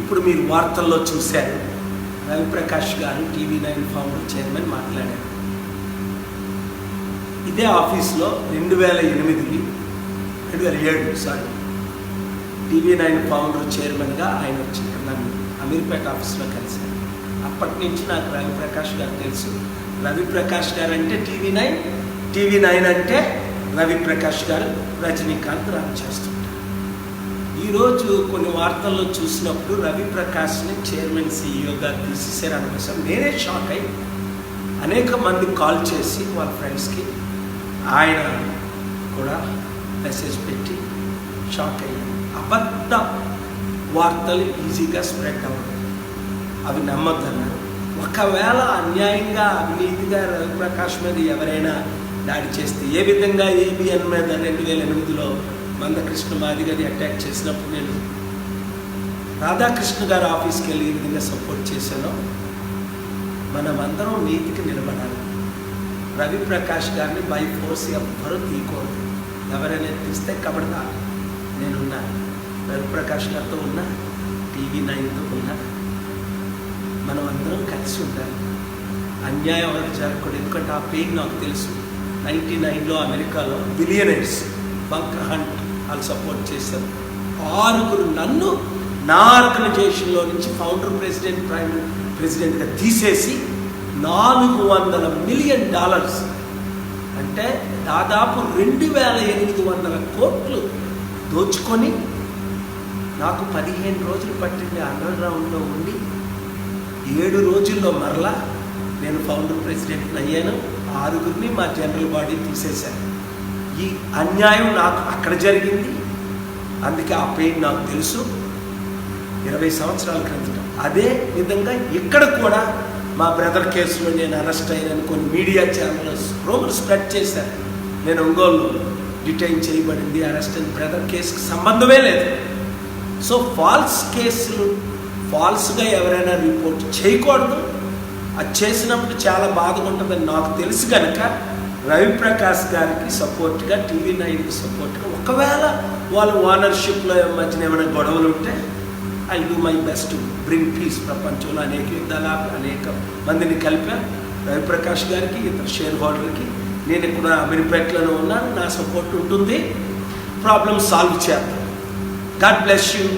ఇప్పుడు మీరు వార్తల్లో చూశారు. రవిప్రకాష్ గారు టీవీ నైన్ ఫౌండర్ చైర్మన్ మాట్లాడారు. ఇదే ఆఫీస్లో రెండు వేల ఎనిమిది రెండు వేల ఏడు సారీ టీవీ నైన్ ఫౌండర్ చైర్మన్గా ఆయన వచ్చి నన్ను అమీర్పేట ఆఫీస్లో కలిశారు. అప్పటి నుంచి నాకు రవిప్రకాష్ గారు తెలుసు. రవిప్రకాష్ గారు అంటే టీవీ నైన్ టీవీ నైన్ అంటే రవిప్రకాష్ గారు రజనీకాంత్ రామ్ చేస్తుంటారు ఈరోజు కొన్ని వార్తల్లో చూసినప్పుడు రవిప్రకాష్ని చైర్మన్ సీఈఓగా తీసేసారు కోసం నేనే షాక్ అయ్యి అనేక మంది కాల్ చేసి వాళ్ళ ఫ్రెండ్స్కి ఆయన కూడా మెసేజ్ పెట్టి షాక్ అయ్యాను అబద్ధ వార్తలు ఈజీగా స్ప్రెడ్ అవ్వడం. అవి నమ్మద్దన్నారు ఒకవేళ అన్యాయంగా అవినీతిగా రవిప్రకాష్ మీద ఎవరైనా దాడి చేస్తే ఏ విధంగా ఏబిఎన్ మీద రెండు వేల ఎనిమిదిలో మందకృష్ణ మాదిగని అటాక్ చేసినప్పుడు నేను రాధాకృష్ణ గారి ఆఫీస్కి వెళ్ళి ఈ విధంగా సపోర్ట్ చేశానో మనమందరం నీతికి నిలబడాలి. రవి ప్రకాష్ గారిని బై ఫోర్స్ ఎవ్వరూ తీయకూడదు. ఎవరైనా తీస్తే కబడతా. నేనున్నా. రవిప్రకాష్ గారితో ఉన్నా. టీవీ నైన్తో ఉన్నా. మనం అందరం కలిసి ఉండాలి. అన్యాయం ఎవరికి జరగకూడదు. ఎందుకంటే ఆ పెయిన్ నాకు తెలుసు. నైంటీ నైన్లో అమెరికాలో బిలియనర్స్ బంక్ హంట్. వాళ్ళు సపోర్ట్ చేశారు. ఆరుగురు నన్ను నా ఆర్గనైజేషన్లో నుంచి ఫౌండర్ ప్రెసిడెంట్ ప్రైమ్ ప్రెసిడెంట్గా తీసేసి నాలుగు వందల మిలియన్ డాలర్స్. అంటే దాదాపు రెండు వేల ఎనిమిది వందల కోట్లు దోచుకొని నాకు పదిహేను రోజులు పట్టింది అండర్ గ్రౌండ్లో ఉండి ఏడు రోజుల్లో మరలా నేను ఫౌండర్ ప్రెసిడెంట్ అయ్యాను. ఆరుగురిని మా జనరల్ బాడీ తీసేశాను ఈ అన్యాయం నాకు అక్కడ జరిగింది. అందుకే ఆ పెయిన్ నాకు తెలుసు. ఇరవై సంవత్సరాల క్రితం అదే విధంగా ఇక్కడ కూడా మా బ్రదర్ కేసులో నేను అరెస్ట్ అయ్యాను కొన్ని మీడియా ఛానల్స్ రూమర్ స్ప్రెడ్ చేశారు. నేను ఒంగోలు డిటైన్ చేయబడింది అరెస్ట్ అయిన బ్రదర్ కేసుకి సంబంధమే లేదు. సో ఫాల్స్ కేసులు ఫాల్స్గా ఎవరైనా రిపోర్ట్ చేయకూడదు. అది చేసినప్పుడు చాలా బాధగా ఉంటుందని నాకు తెలుసు కనుక రవిప్రకాష్ గారికి సపోర్ట్గా టీవీ నైన్కి సపోర్ట్గా ఒకవేళ వాళ్ళ ఓనర్షిప్లో మధ్యన ఏమైనా గొడవలు ఉంటే I do my best bring peace ప్రపంచంలో అనేక యుద్ధాలు అనేక మందిని కలిపా రవిప్రకాష్ గారికి ఇతర షేర్ హోల్డర్కి నేను ఇక్కడ అమీర్పేటలోనే ఉన్నాను నా సపోర్ట్ ఉంటుంది. ప్రాబ్లమ్ సాల్వ్ చేద్దాం. God bless you.